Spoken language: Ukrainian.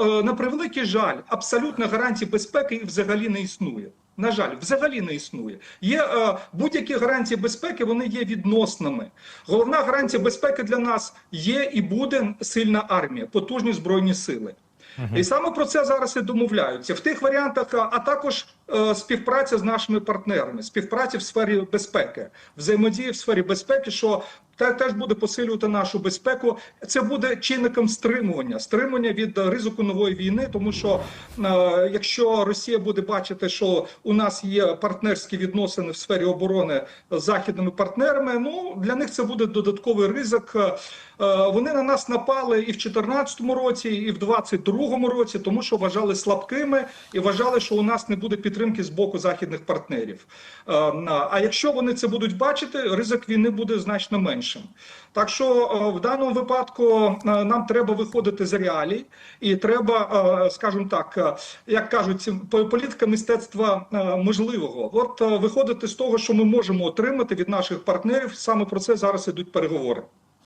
е, на превеликий жаль, абсолютно гарантій безпеки взагалі не існує. На жаль, взагалі не існує. Є е, будь-які гарантії безпеки, вони є відносними. Головна гарантія безпеки для нас є і буде сильна армія, потужні збройні сили. І саме про це зараз і домовляються в тих варіантах, а також співпраця з нашими партнерами, співпраця в сфері безпеки, взаємодія в сфері безпеки, що те- теж буде посилювати нашу безпеку. Це буде чинником стримування, стримування від е, ризику нової війни, тому що е, якщо Росія буде бачити, що у нас є партнерські відносини в сфері оборони з західними партнерами, ну для них це буде додатковий ризик. Е, Вони на нас напали і в 2014 році, і в 2022 році, тому що вважали слабкими і вважали, що у нас не буде підтримки з боку західних партнерів. Е, А якщо вони це будуть бачити, ризик війни буде значно меншим. Так що е, в даному випадку е, нам треба виходити з реалій, і треба, скажімо так, як кажуть, політика мистецтва можливого. От виходити з того, що ми можемо отримати від наших партнерів. Саме про це зараз ідуть переговори.